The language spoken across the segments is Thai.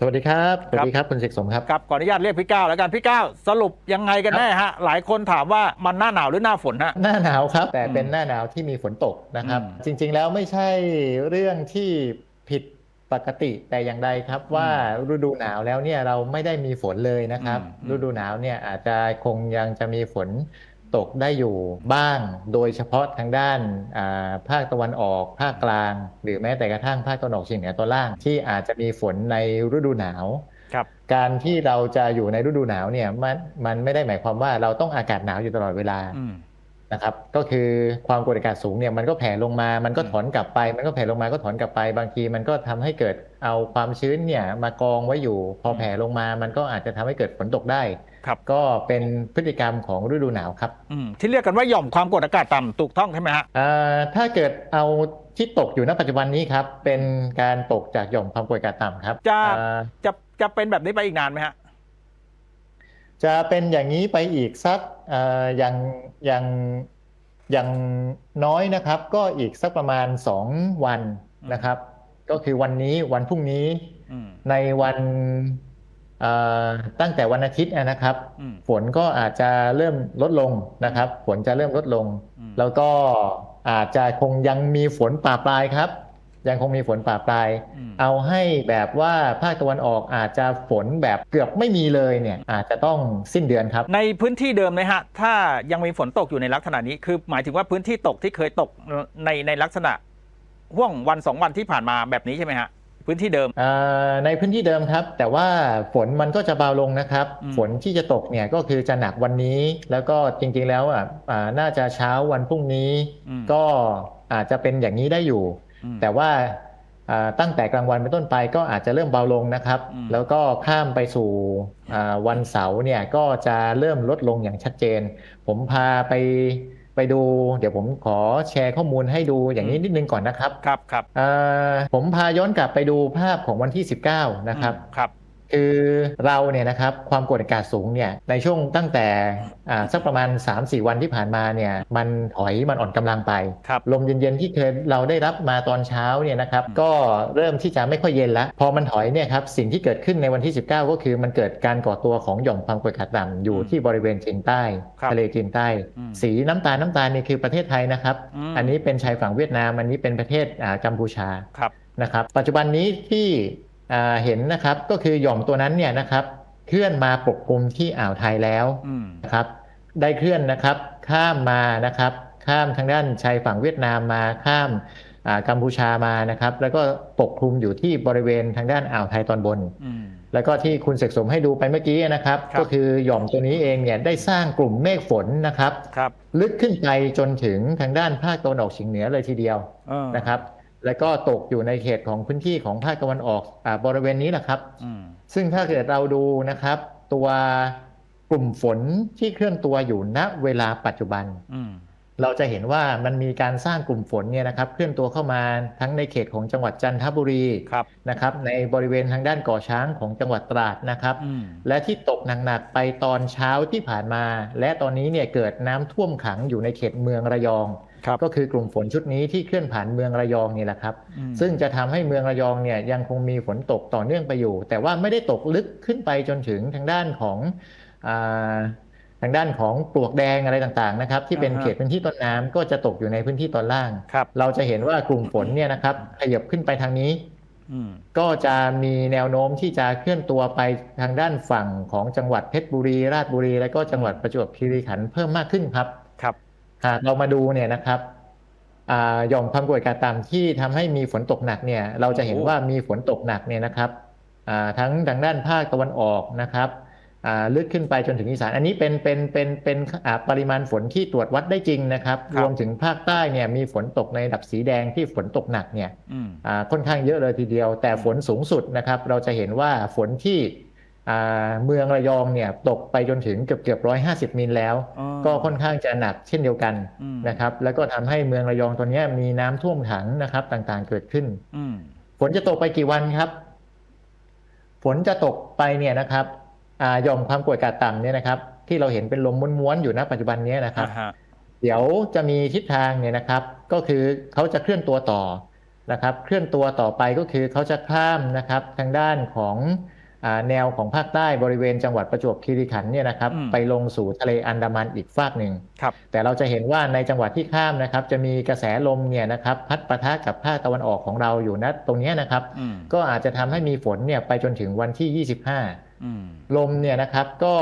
สวัสดีครับสวัสดีครับคุณเสกสมครับครับขออนุญาตเรียกพี่ก้าวแล้วกันพี่ก้าวสรุปยังไงกันแน่ฮะหลายคนถามว่ามันหน้าหนาวหรือหน้าฝนฮะหน้าหนาวครับ แต่อืมเป็นหน้าหนาวที่มีฝนตกนะครับอืมจริง ๆ แล้วไม่ใช่เรื่องที่ผิดปกติแต่อย่างใดครับว่าฤดูหนาวแล้วเนี่ยเราไม่ได้มีฝนเลยนะครับอืมฤดูหนาวเนี่ยอาจจะคงยังจะมีฝน ตกได้อยู่บ้าง โดยเฉพาะทางด้านอ่าภาคตะวันออกภาคกลาง หรือแม้แต่กระทั่งภาคตะวันออกเฉียงเหนือตอนล่าง ที่อาจจะมีฝนในฤดูหนาวครับการที่เราจะอยู่ในฤดูหนาวเนี่ยมันมันไม่ได้หมายความว่าเราต้องอากาศหนาวอยู่ตลอดเวลาอืม นะครับ ก็คือความกดอากาศสูงเนี่ยมันก็แผ่ลงมา มันก็ถอนกลับไป มันก็แผ่ลงมาก็ถอนกลับไป บางทีมันก็ทำให้เกิดเอาความชื้นเนี่ยมากองไว้อยู่ พอแผ่ลงมา มันก็อาจจะทำให้เกิดฝนตกได้ ครับ ก็เป็นพฤติกรรมของฤดูหนาวครับอืมที่เรียกกันว่าหย่อมความกดอากาศต่ำถูกต้องใช่ไหมฮะอ่าถ้าเกิดเอาที่ตกอยู่ณปัจจุบันนี้ครับ เป็นการตกจากหย่อมความกดอากาศต่ำครับ จะอ่าจะจะเป็นแบบนี้ไปอีกนานไหมฮะ จะเป็นอย่างนี้ไปอีกสักเอ่ออย่างอย่างอย่างน้อยนะครับก็อีกสักประมาณ 2 วันนะครับ ก็คือวันนี้วันพรุ่งนี้อืมในวันเอ่อตั้งแต่วันอาทิตย์นะครับอืมฝนก็อาจจะเริ่มลดลงนะครับ ฝนจะเริ่มลดลงอืมแล้วก็อาจจะคงยังมีฝนป่าปลายครับ ยังคงมีฝนป่าปลายอืมเอาให้แบบว่าภาคตะวันออกอาจจะฝนแบบเกือบไม่มีเลยเนี่ยอาจจะต้องสิ้นเดือนครับ ในพื้นที่เดิมไหมฮะ ถ้ายังมีฝนตกอยู่ในลักษณะนี้ คือหมายถึงว่าพื้นที่ตกที่เคยตกในในลักษณะห่วงวันสองวันที่ผ่านมาแบบนี้ใช่ไหมฮะพื้นที่เดิมอ่าในพื้นที่เดิมครับ แต่ว่าฝนมันก็จะเบาลงนะครับอืมฝนที่จะตกเนี่ยก็คือจะหนักวันนี้ แล้วก็จริงๆแล้วอะอ่าน่าจะเช้าวันพรุ่งนี้อืมก็อาจจะเป็นอย่างนี้ได้อยู่อืม แต่ว่าอ่าตั้งแต่กลางวันเป็นต้นไปก็อาจจะเริ่มเบาลงนะครับอืมแล้วก็ข้ามไปสู่อ่าวันเสาร์เนี่ยก็จะเริ่มลดลงอย่างชัดเจน ผมพาไปไปดู เดี๋ยวผมขอแชร์ข้อมูลให้ดูอย่างนี้นิดนึงก่อนนะครับ ครับครับอ่าผมพาย้อนกลับไปดูภาพของวันที่ 19 นะครับอืมครับ คือเราเนี่ยนะครับความกดอากาศสูงเนี่ยในช่วงตั้งแต่อ่าสักประมาณ 3-4 วันที่ผ่านมาเนี่ยมันถอยมันอ่อนกำลังไปครับลมเย็นๆที่เคยเราได้รับมาตอนเช้าเนี่ยนะครับอืมก็เริ่มที่จะไม่ค่อยเย็นแล้ว พอมันถอยเนี่ยครับสิ่งที่เกิดขึ้นในวันที่ 19 ก็คือมันเกิดการก่อตัวของหย่อมความกดอากาศต่ำอยู่ที่บริเวณจีนใต้ครับทะเลจีนใต้อืมสีน้ำตาลน้ำตาลนี่คือประเทศไทยนะครับอืมอันนี้เป็นชายฝั่งเวียดนามอันนี้เป็นประเทศอ่ากัมพูชาครับนะครับปัจจุบันนี้ที่อ่า เห็นนะครับก็คือหย่อมตัวนั้นเนี่ยนะครับเคลื่อนมาปกคลุมที่อ่าวไทยแล้วอืมนะครับได้เคลื่อนนะครับข้ามมานะครับข้ามทางด้านชายฝั่งเวียดนามมาข้ามอ่ากัมพูชามานะครับ แล้วก็ปกคลุมอยู่ที่บริเวณทางด้านอ่าวไทยตอนบนอืมแล้วก็ที่คุณเสกสมให้ดูไปเมื่อกี้นะครับครับก็คือหย่อมตัวนี้เองเนี่ยได้สร้างกลุ่มเมฆฝนนะครับครับลึกขึ้นไปจนถึงทางด้านภาคตะวันออกเฉียงเหนือเลยทีเดียวเออนะครับ แล้วก็ตกอยู่ในเขตของพื้นที่ของภาคตะวันออกอาบริเวณนี้แหละครับอืมซึ่งถ้าเกิดเราดูนะครับ ตัวกลุ่มฝนที่เคลื่อนตัวอยู่ณเวลาปัจจุบันอืมเราจะเห็นว่ามันมีการสร้างกลุ่มฝนเนี่ยนะครับ เคลื่อนตัวเข้ามาทั้งในเขตของจังหวัดจันทบุรีครับนะครับ ในบริเวณทางด้านก่อช้างของจังหวัดตราดนะครับอืมและที่ตกหนักๆไปตอนเช้าที่ผ่านมา และตอนนี้เนี่ยเกิดน้ำท่วมขังอยู่ในเขตเมืองระยองครับ ก็คือกลุ่มฝนชุดนี้ที่เคลื่อนผ่านเมืองระยองนี่แหละครับอืมซึ่งจะทำให้เมืองระยองเนี่ยยังคงมีฝนตกต่อเนื่องไปอยู่ แต่ว่าไม่ได้ตกลึกขึ้นไปจนถึงทางด้านของอาทางด้านของปลวกแดงอะไรต่างๆนะครับที่เป็นอ่าฮะเขตพื้นที่ต้นน้ำก็จะตกอยู่ในพื้นที่ตอนล่างครับเราจะเห็นว่ากลุ่มฝนเนี่ยนะครับขยับขึ้นไปทางนี้อืมก็จะมีแนวโน้มที่จะเคลื่อนตัวไปทางด้านฝั่งของจังหวัดเพชรบุรี ราชบุรี และก็จังหวัดประจวบคีรีขันธ์เพิ่มมากขึ้นครับครับ หากเรามาดูเนี่ยนะครับอ่าหย่อมความกดอากาศต่ำที่ทำให้มีฝนตกหนักเนี่ย เราจะเห็นโอ้ว่ามีฝนตกหนักเนี่ยนะครับอ่าทั้งทางด้านภาคตะวันออกนะครับอ่าลึกขึ้นไปจนถึงอีสานอันนี้เป็นเป็นเป็นเป็นอ่าปริมาณฝนที่ตรวจวัดได้จริงนะครับรวมถึงภาคใต้เนี่ยมีฝนตกในระดับสีแดงที่ฝนตกหนักเนี่ยอืมอ่าค่อนข้างเยอะเลยทีเดียว แต่ฝนสูงสุดนะครับ เราจะเห็นว่าฝนที่อ่า เมืองระยองเนี่ยตกไปจนถึงเกือบเกือบร้อยห้าสิบมิลแล้วอ๋อก็ค่อนข้างจะหนักเช่นเดียวกันอืมนะครับ แล้วก็ทำให้เมืองระยองตัวเนี้ยมีน้ำท่วมขังนะครับ ต่างๆเกิดขึ้นอืมฝนจะตกไปกี่วันครับฝนจะตกไปเนี่ยนะครับอ่าหย่อมความกดอากาศต่ำเนี่ยนะครับ ที่เราเห็นเป็นลมม้วนๆอยู่ณปัจจุบันเนี้ยนะครับอ่าฮะเดี๋ยวจะมีทิศทางเนี่ยนะครับ ก็คือเขาจะเคลื่อนตัวต่อนะครับ เคลื่อนตัวต่อไปก็คือเขาจะข้ามนะครับ ทางด้านของอ่า แนวของภาคใต้บริเวณจังหวัดประจวบคีรีขันธ์เนี่ยนะครับอืมไปลงสู่ทะเลอันดามันอีกฝากหนึ่งครับแต่เราจะเห็นว่าในจังหวัดที่ข้ามนะครับ จะมีกระแสลมเนี่ยนะครับพัดปะทะกับภาคตะวันออกของเราอยู่นะตรงเนี้ยนะครับอืมก็อาจจะทำให้มีฝนเนี่ยไปจนถึงวันที่ 25อืมลมเนี่ยนะครับก็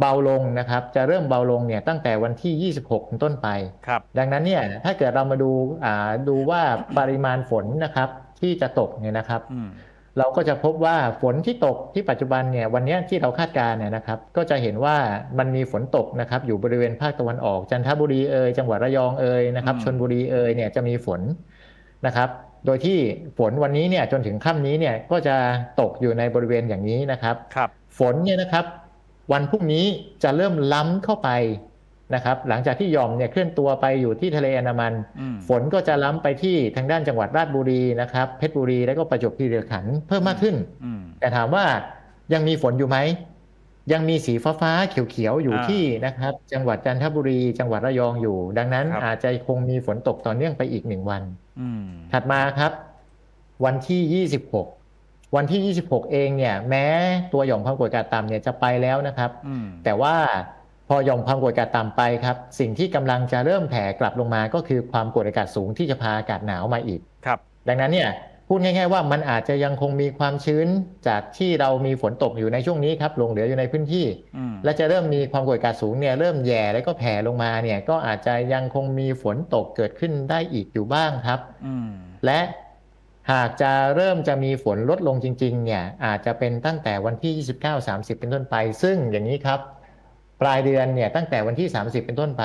เบาลงนะครับ จะเริ่มเบาลงเนี่ยตั้งแต่วันที่ 26เป็นต้นไปครับดังนั้นเนี่ยถ้าเกิดเรามาดูอ่าดูว่าปริมาณฝนนะครับที่จะตกเนี่ยนะครับอืม เราก็จะพบว่าฝนที่ตกที่ปัจจุบันเนี่ยวันเนี้ยที่เราคาดการณ์เนี่ยนะครับก็จะเห็นว่ามันมีฝนตกนะครับอยู่บริเวณภาคตะวันออก จันทบุรีเอ่ยจังหวัดระยองเอ่ยนะครับอืมชลบุรีเอ่ยเนี่ยจะมีฝนนะครับ โดยที่ฝนวันนี้เนี่ยจนถึงค่ำนี้เนี่ยก็จะตกอยู่ในบริเวณอย่างนี้นะครับครับฝนเนี่ยนะครับ วันพรุ่งนี้จะเริ่มล้ำเข้าไป นะครับหลังจากที่หย่อมเนี่ยเคลื่อนตัวไปอยู่ที่ทะเลอันดามันอืมฝนก็จะล้ำไปที่ทางด้านจังหวัดราชบุรีนะครับเพชรบุรีแล้วก็ประจวบคีรีขันธ์เพิ่มมากขึ้นอืมแต่ถามว่ายังมีฝนอยู่ไหมยังมีสีฟ้าฟ้าๆเขียวๆอยู่อ่าที่นะครับ จังหวัดจันทบุรี จังหวัดระยองอยู่ ดังนั้นครับอาจจะคงมีฝนตกต่อเนื่องไปอีกหนึ่งวันอืมถัดมาครับ วันที่ 26 วันที่ 26 เองเนี่ย แม้ตัวหย่อมความกดอากาศต่ำเนี่ยจะไปแล้วนะครับอืมแต่ว่า พอหย่อมความกดอากาศต่ำไปครับ สิ่งที่กำลังจะเริ่มแผ่กลับลงมาก็คือความกดอากาศสูงที่จะพาอากาศหนาวมาอีกครับดังนั้นเนี่ยพูดง่าย ๆ ว่ามันอาจจะยังคงมีความชื้นจากที่เรามีฝนตกอยู่ในช่วงนี้ครับหลงเหลืออยู่ในพื้นที่อืมและจะเริ่มมีความกดอากาศสูงเนี่ยเริ่มแย่แล้วก็แผ่ลงมาเนี่ยก็อาจจะยังคงมีฝนตกเกิดขึ้นได้อีกอยู่บ้างครับอืมและหากจะเริ่มจะมีฝนลดลงจริง ๆ เนี่ยอาจจะเป็นตั้งแต่วันที่ 29-30 เป็นต้นไป ซึ่งอย่างนี้ครับ ปลายเดือนเนี่ยตั้งแต่วันที่ 30 เป็นต้นไป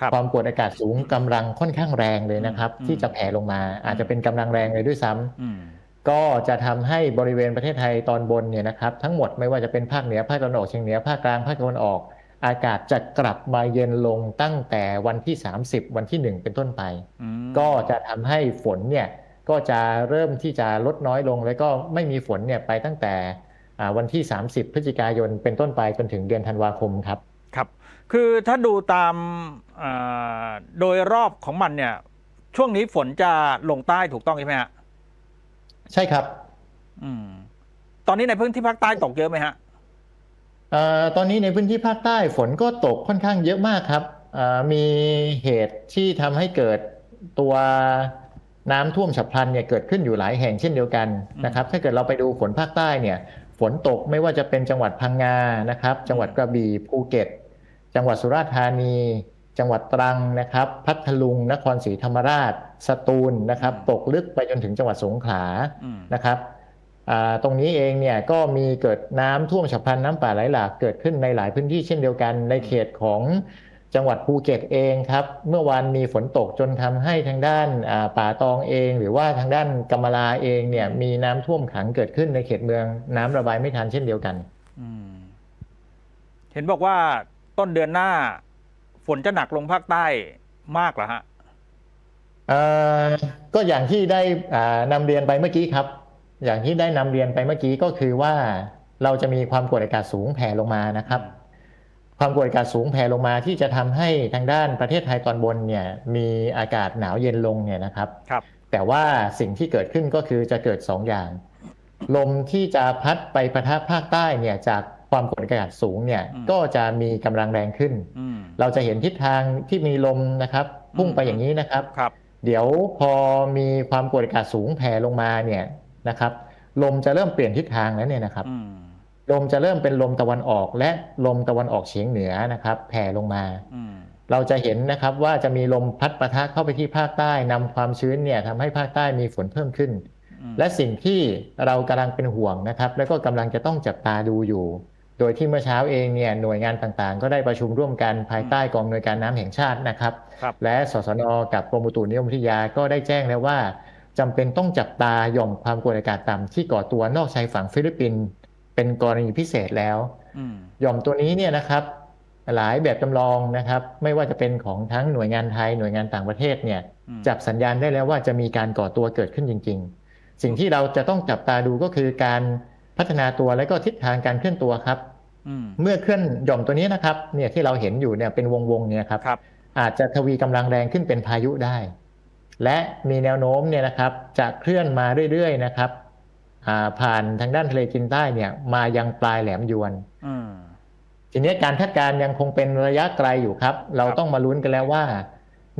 ครับความกดอากาศสูงกำลังค่อนข้างแรงเลยนะครับอืมที่จะแผ่ลงมาอาจจะเป็นกำลังแรงเลยด้วยซ้ำอืมก็จะทำให้บริเวณประเทศไทยตอนบนเนี่ยนะครับ ทั้งหมดไม่ว่าจะเป็นภาคเหนือภาคตะวันออกเฉียงเหนือภาคกลางภาคตะวันออก อากาศจะกลับมาเย็นลงตั้งแต่วันที่ 30 วันที่ 1 เป็นต้นไปอืมก็จะทำให้ฝนเนี่ยก็จะเริ่มที่จะลดน้อยลงแล้วก็ไม่มีฝนเนี่ยไปตั้งแต่อ่า วันที่ 30 พฤศจิกายนเป็นต้นไปจนถึงเดือนธันวาคมครับครับ คือถ้าดูตามอ่าโดยรอบของมันเนี่ย ช่วงนี้ฝนจะลงใต้ถูกต้องใช่ไหมฮะใช่ครับ อืม ตอนนี้ในพื้นที่ภาคใต้ตกเยอะไหมฮะเอ่อตอนนี้ในพื้นที่ภาคใต้ฝนก็ตกค่อนข้างเยอะมากครับเอ่อมีเหตุที่ทำให้เกิดตัวน้ำท่วมฉับพลันเนี่ยเกิดขึ้นอยู่หลายแห่งเช่นเดียวกันนะครับ ถ้าเกิดเราไปดูฝนภาคใต้เนี่ย ฝนตกไม่ว่าจะเป็นจังหวัดพังงานะครับ จังหวัดกระบี่ภูเก็ต จังหวัดสุราษฎร์ธานี จังหวัดตรังนะครับ พัทลุง นครศรีธรรมราช สตูลนะครับ ตกลึกไปจนถึงจังหวัดสงขลาอืมนะครับอ่าตรงนี้เองเนี่ยก็มีเกิดน้ำท่วมฉับพลันน้ำป่าไหลหลากเกิดขึ้นในหลายพื้นที่เช่นเดียวกันในเขตของ จังหวัดภูเก็ตเองครับ เมื่อวานมีฝนตกจนทำให้ทางด้านอ่าป่าตองเอง หรือว่าทางด้านกำมะลาเองเนี่ยมีน้ำท่วมขังเกิดขึ้นในเขตเมืองน้ำระบายไม่ทันเช่นเดียวกันอืมเห็นบอกว่าต้นเดือนหน้า ฝนจะหนักลงภาคใต้มากเหรอฮะเอ่อก็อย่างที่ได้อ่านำเรียนไปเมื่อกี้ครับ อย่างที่ได้นำเรียนไปเมื่อกี้ก็คือว่าเราจะมีความกดอากาศสูงแผ่ลงมานะครับ ความกดอากาศสูงแผ่ลงมาที่จะทำให้ทางด้านประเทศไทยตอนบนเนี่ยมีอากาศหนาวเย็นลงเนี่ยนะครับครับ แต่ว่าสิ่งที่เกิดขึ้นก็คือจะเกิด 2 อย่าง ลมที่จะพัดไปประทะภาคใต้เนี่ยจากความกดอากาศสูงเนี่ยก็จะมีกำลังแรงขึ้น เราจะเห็นทิศทางที่มีลมนะครับพุ่งไปอย่างนี้นะครับครับ เดี๋ยวพอมีความกดอากาศสูงแผ่ลงมาเนี่ยนะครับ ลมจะเริ่มเปลี่ยนทิศทางแล้วเนี่ยนะครับ ลมจะเริ่มเป็นลมตะวันออกและลมตะวันออกเฉียงเหนือนะครับแผ่ลงมาอืมเราจะเห็นนะครับว่าจะมีลมพัดปะทะเข้าไปที่ภาคใต้นำความชื้นเนี่ยทำให้ภาคใต้มีฝนเพิ่มขึ้นอืมและสิ่งที่เรากำลังเป็นห่วงนะครับ แล้วก็กำลังจะต้องจับตาดูอยู่ โดยที่เมื่อเช้าเองเนี่ยหน่วยงานต่างๆ ก็ได้ประชุมร่วมกันภายใต้กองอำนวยการน้ำแห่งชาตินะครับครับ และสสนกับกรมอุตุนิยมวิทยาก็ได้แจ้งแล้วว่าจำเป็นต้องจับตาหย่อมความกดอากาศต่ำที่ก่อตัวนอกชายฝั่งฟิลิปปินส์ เป็นกรณีพิเศษแล้วอืมหย่อมตัวนี้เนี่ยนะครับ หลายแบบจำลองนะครับ ไม่ว่าจะเป็นของทั้งหน่วยงานไทยหน่วยงานต่างประเทศเนี่ยอืมจับสัญญาณได้แล้วว่าจะมีการก่อตัวเกิดขึ้นจริง ๆ สิ่งที่เราจะต้องจับตาดูก็คือการพัฒนาตัวและก็ทิศทางการเคลื่อนตัวครับอืมเมื่อเคลื่อนหย่อมตัวนี้นะครับ เนี่ยที่เราเห็นอยู่เนี่ยเป็นวงๆเนี่ยครับครับอาจจะทวีกำลังแรงขึ้นเป็นพายุได้ และมีแนวโน้มเนี่ยนะครับ จะเคลื่อนมาเรื่อยๆนะครับอ่า ผ่านทางด้านทะเลจีนใต้เนี่ย มายังปลายแหลมยวนอืมทีนี้การคาดการณ์ยังคงเป็นระยะไกลอยู่ครับ เราครับต้องมาลุ้นกันแล้วว่า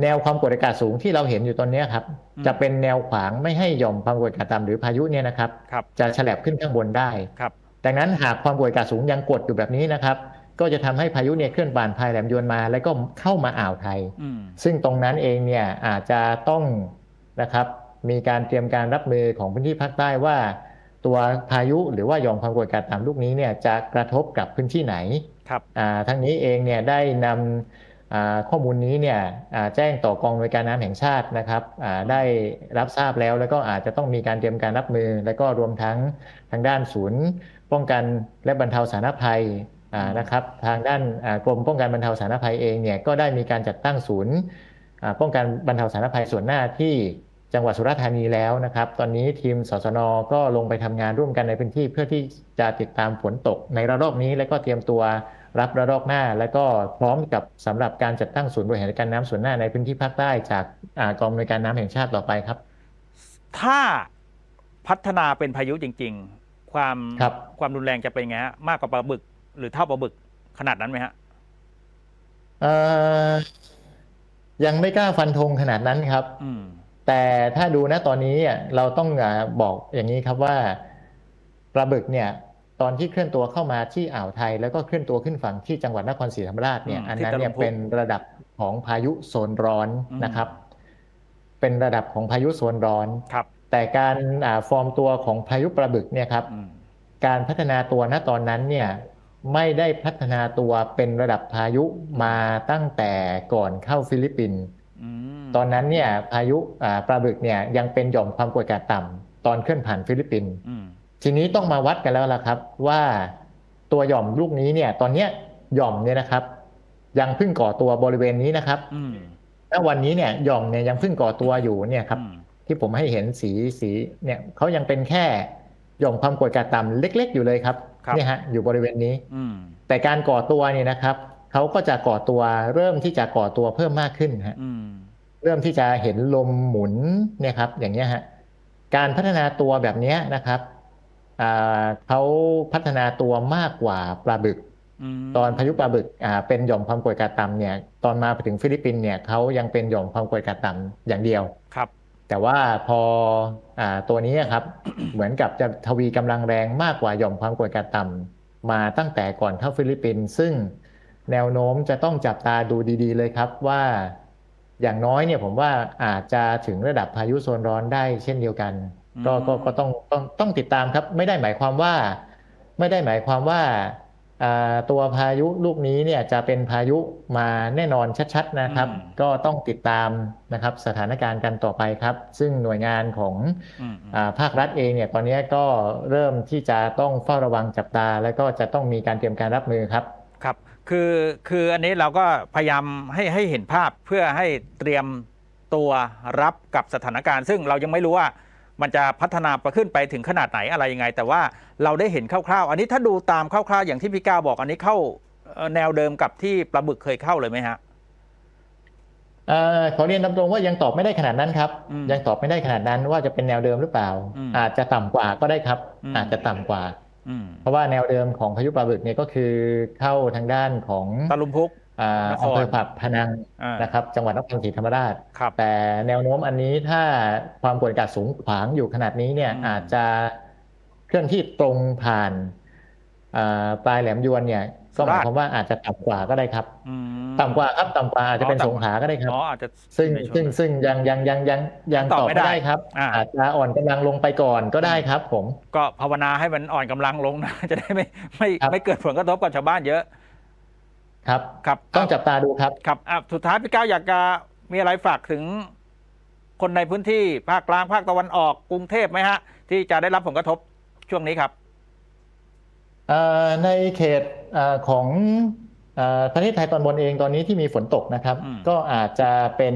แนวความกดอากาศสูงที่เราเห็นอยู่ตอนนี้ครับอืมจะเป็นแนวขวางไม่ให้หย่อมความกดอากาศต่ำหรือพายุเนี่ยนะครับครับจะฉลบขึ้นข้างบนได้ครับดังนั้นหากความกดอากาศสูงยังกดอยู่แบบนี้นะครับก็จะทำให้พายุเนี่ยเคลื่อนผ่านพายแหลมยวนมา แล้วก็เข้ามาอ่าวไทยอืมซึ่งตรงนั้นเองเนี่ยอาจจะต้องนะครับ มีการเตรียมการรับมือของพื้นที่ภาคใต้ว่า ตัวพายุหรือว่าหย่อมความกดอากาศต่ำลูกนี้เนี่ยจะกระทบกับพื้นที่ไหนครับอ่าทั้งนี้เองเนี่ยได้นำอ่าข้อมูลนี้เนี่ยอ่าแจ้งต่อกองบริการน้ำแห่งชาตินะครับอ่าได้รับทราบแล้วแล้วก็อาจจะต้องมีการเตรียมการรับมือ แล้วก็รวมทั้งทางด้านศูนย์ ป้องกันและบรรเทาสาธารณภัยอ่านะครับทางด้านอ่ากรมป้องกันบรรเทาสาธารณภัยเองเนี่ยก็ได้มีการจัดตั้งศูนย์อ่าป้องกันบรรเทาสาธารณภัยส่วนหน้าที่ จังหวัดสุราษฎร์ธานีแล้วนะครับ ตอนนี้ทีมสสนก็ลงไปทำงานร่วมกันในพื้นที่เพื่อที่จะติดตามฝนตกในระลอกนี้ และก็เตรียมตัวรับระลอกหน้า และก็พร้อมกับสำหรับการจัดตั้งศูนย์บริหารจัดการน้ำส่วนหน้าในพื้นที่ภาคใต้จากอากองบริการน้ำแห่งชาติต่อไปครับ ถ้าพัฒนาเป็นพายุจริง ๆ ความครับความรุนแรงจะเป็นไงฮะมากกว่าปลาบึก หรือเท่าปลาบึกขนาดนั้นไหมฮะเอ่อยังไม่กล้าฟันธงขนาดนั้นครับ อืม แต่ถ้าดูนะตอนนี้อะเราต้องอาบอกอย่างนี้ครับว่าปลาบึกเนี่ยตอนที่เคลื่อนตัวเข้ามาที่อ่าวไทย แล้วก็เคลื่อนตัวขึ้นฝั่งที่จังหวัดนครศรีธรรมราชเนี่ยอืมอันนั้นที่ตะลุเนี่ยมพุกเป็นระดับของพายุโซนร้อนอืมนะครับ เป็นระดับของพายุโซนร้อนครับ แต่การอ่าฟอร์มตัวของพายุปลาบึกเนี่ยครับอืมการพัฒนาตัวณตอนนั้นเนี่ยไม่ได้พัฒนาตัวเป็นระดับพายุมาตั้งแต่ก่อนเข้าฟิลิปปินส์อืม ตอนนั้นเนี่ยพายุอ่าปลาบึกเนี่ยยังเป็นหย่อมความกดอากาศต่ำตอนเคลื่อนผ่านฟิลิปปินส์อืมทีนี้ต้องมาวัดกันแล้วล่ะครับ ว่าตัวหย่อมลูกนี้เนี่ย ตอนเนี้ยหย่อมเนี่ยนะครับ ยังเพิ่งก่อตัวบริเวณนี้นะครับอืมณวันนี้เนี่ยหย่อมเนี่ยยังเพิ่งก่อตัวอยู่เนี่ยครับอืมที่ผมให้เห็นสีสีเนี่ยเขายังเป็นแค่หย่อมความกดอากาศต่ำเล็ก ๆ อยู่เลยครับครับเนี่ยฮะอยู่บริเวณนี้อืมแต่การก่อตัวเนี่ยนะครับเขาก็จะก่อตัวเริ่มที่จะก่อตัวเพิ่มมากขึ้นฮะอืม เริ่มที่จะเห็นลมหมุนเนี่ยครับอย่างเงี้ยฮะการพัฒนาตัวแบบเนี้ยนะครับอ่าเขาพัฒนาตัวมากกว่าปลาบึกอืมตอนพายุปลาบึกอ่าเป็นหย่อมความกดอากาศต่ำเนี่ย ตอนมาไปถึงฟิลิปปินส์เนี่ยเขายังเป็นหย่อมความกดอากาศต่ำอย่างเดียวครับ แต่ว่าพออาตัวนี้ครับ เหมือนกับจะทวีกำลังแรงมากกว่าหย่อมความกดอากาศต่ำมาตั้งแต่ก่อนเข้าฟิลิปปินส์ซึ่งแนวโน้มจะต้องจับตาดูดี ๆ เลยครับว่า อย่างน้อยเนี่ยผมว่าอาจจะถึงระดับพายุโซนร้อนได้เช่นเดียวกัน ก็อืมก็ก็ต้องต้องต้องติดตามครับ ไม่ได้หมายความว่า ไม่ได้หมายความว่าอ่าตัวพายุลูกนี้เนี่ยจะเป็นพายุมาแน่นอนชัดๆนะครับอืมก็ต้องติดตามนะครับสถานการณ์กันต่อไปครับ ซึ่งหน่วยงานของอืมอาภาครัฐเองเนี่ยตอนนี้ก็เริ่มที่จะต้องเฝ้าระวังจับตา แล้วก็จะต้องมีการเตรียมการรับมือครับครับ คือคืออันนี้เราก็พยายามให้ให้เห็นภาพเพื่อให้เตรียมตัวรับกับสถานการณ์ ซึ่งเรายังไม่รู้ว่ามันจะพัฒนาไปขึ้นไปถึงขนาดไหนอะไรยังไง แต่ว่าเราได้เห็นคร่าวๆ อันนี้ถ้าดูตามคร่าวๆ อย่างที่พี่ก้าวบอกอันนี้เข้าเอ่อแนวเดิมกับที่ปลาบึกเคยเข้าเลยไหมฮะเอ่อขอเรียนตามตรงว่ายังตอบไม่ได้ขนาดนั้นครับอืมยังตอบไม่ได้ขนาดนั้นว่าจะเป็นแนวเดิมหรือเปล่าอืมอาจจะต่ำกว่าก็ได้ครับอืมอาจจะต่ำกว่าอืม เพราะว่าแนวเดิมของพายุปลาบึกเนี่ยก็คือเข้าทางด้านของตะลุมพุกอ่านครอำเภอผับพนังอ่านะครับ จังหวัดนครศรีธรรมราชครับแต่แนวโน้มอันนี้ถ้าความกดอากาศสูงขวางอยู่ขนาดนี้เนี่ยอืมอาจจะเคลื่อนที่ตรงผ่านอ่าปลายแหลมยวนเนี่ย ก็หมายความว่าอาจจะต่ำกว่าก็ได้ครับอืมต่ำกว่าครับต่ำกว่าอาจจะเป็นอ๋อสต่ำงขลาก็ได้ครับอ๋ออาจจะซึ่งในช่วซึ่งนั้นซึ่งยังยังยังยังยังตอบตอบไม่ไม่ได้ได้ครับอ่าอาจจะอ่อนกำลังลงไปก่อนก็ได้ครับ ผม ก็ภาวนาให้มันอ่อนกำลังลงนะจะได้ไม่ไม่ครับไม่เกิดผลกระทบกับชาวบ้านเยอะ ครับครับต้องจับตาดูครับครับอะสุดท้ายพี่ก้าวอยากจะมีอะไรฝากถึงคนในพื้นที่ภาคกลางภาคตะวันออกกรุงเทพไหมฮะ ที่จะได้รับผลกระทบช่วงนี้ครับเอ่อ ในเขตเอ่อของเอ่อประเทศไทยตอนบนเองตอนนี้ที่มีฝนตกนะครับอืมก็อาจจะเป็น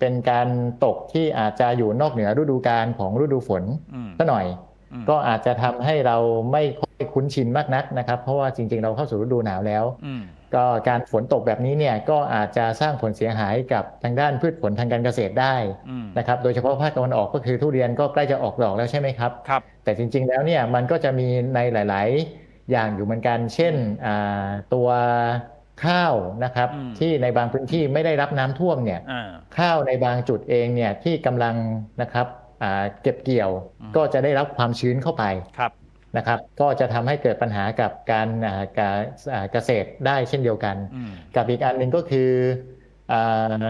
เป็นการตกที่อาจจะอยู่นอกเหนือฤดูกาลของฤดูฝนอืมซะหน่อยอืมก็อาจจะทำให้เราไม่ค่อยคุ้นชินมากนักนะครับ เพราะว่าจริงๆ เราเข้าสู่ฤดูหนาวแล้วอืมก็การฝนตกแบบนี้เนี่ยก็อาจจะสร้างผลเสียหายกับทางด้านพืชผลทางการเกษตรได้อืมนะครับ โดยเฉพาะภาคตะวันออกก็คือทุเรียนก็ใกล้จะออกดอกแล้วใช่ไหมครับครับแต่จริงๆแล้วเนี่ยมันก็จะมีในหลาย ๆ อย่างอยู่เหมือนกัน เช่นอ่าตัวข้าวนะครับอืมที่ในบางพื้นที่ไม่ได้รับน้ำท่วมเนี่ยอ่าข้าวในบางจุดเองเนี่ยที่กำลังนะครับอ่าเก็บเกี่ยวอืมก็จะได้รับความชื้นเข้าไปครับนะครับ ก็จะทำให้เกิดปัญหากับการอ่าการอ่าเกษตรได้เช่นเดียวกันอืมกับอีกอันหนึ่งก็คืออา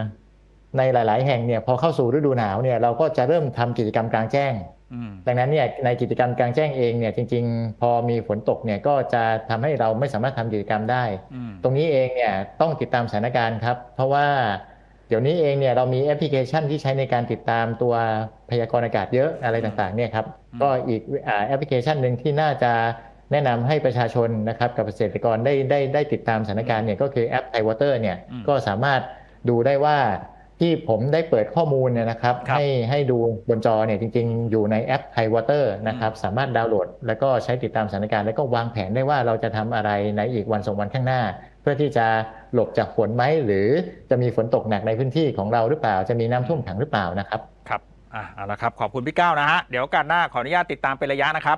ในหลาย ๆ แห่งเนี่ยพอเข้าสู่ฤดูหนาวเนี่ยเราก็จะเริ่มทำกิจกรรมกลางแจ้งอืม ดังนั้นเนี่ยในกิจกรรมกลางแจ้งเองเนี่ยจริง ๆ พอมีฝนตกเนี่ยก็จะทำให้เราไม่สามารถทำกิจกรรมได้อืมตรงนี้เองเนี่ยต้องติดตามสถานการณ์ครับ เพราะว่าเดี๋ยวนี้เองเนี่ยเรามีแอปพลิเคชันที่ใช้ในการติดตามตัวพยากรณ์อากาศเยอะอะไรต่างๆเนี่ยครับอืมก็อีกอ่าแอปพลิเคชันหนึ่งที่น่าจะแนะนำให้ประชาชนนะครับกับเกษตรกรได้ได้ได้ติดตามสถานการณ์เนี่ยก็คือแอปไทวอเตอร์เนี่ยก็สามารถดูได้ว่า ที่ผมได้เปิดข้อมูลเนี่ยนะครับครับให้ให้ดูบนจอเนี่ยจริงๆ อยู่ในแอปไทวอเตอร์นะครับสามารถดาวน์โหลด แล้วก็ใช้ติดตามสถานการณ์แล้วก็วางแผนได้ว่าเราจะทำอะไรในอีกวันสองวันข้างหน้า เพื่อที่จะหลบจากฝนไหมหรือจะมีฝนตกหนักในพื้นที่ของเราหรือเปล่า จะมีน้ำท่วมขังหรือเปล่านะครับครับอะเอาละครับขอบคุณพี่ก้าวนะฮะเดี๋ยวโอการหน้าขออนุญาตติดตามเป็นระยะนะครับ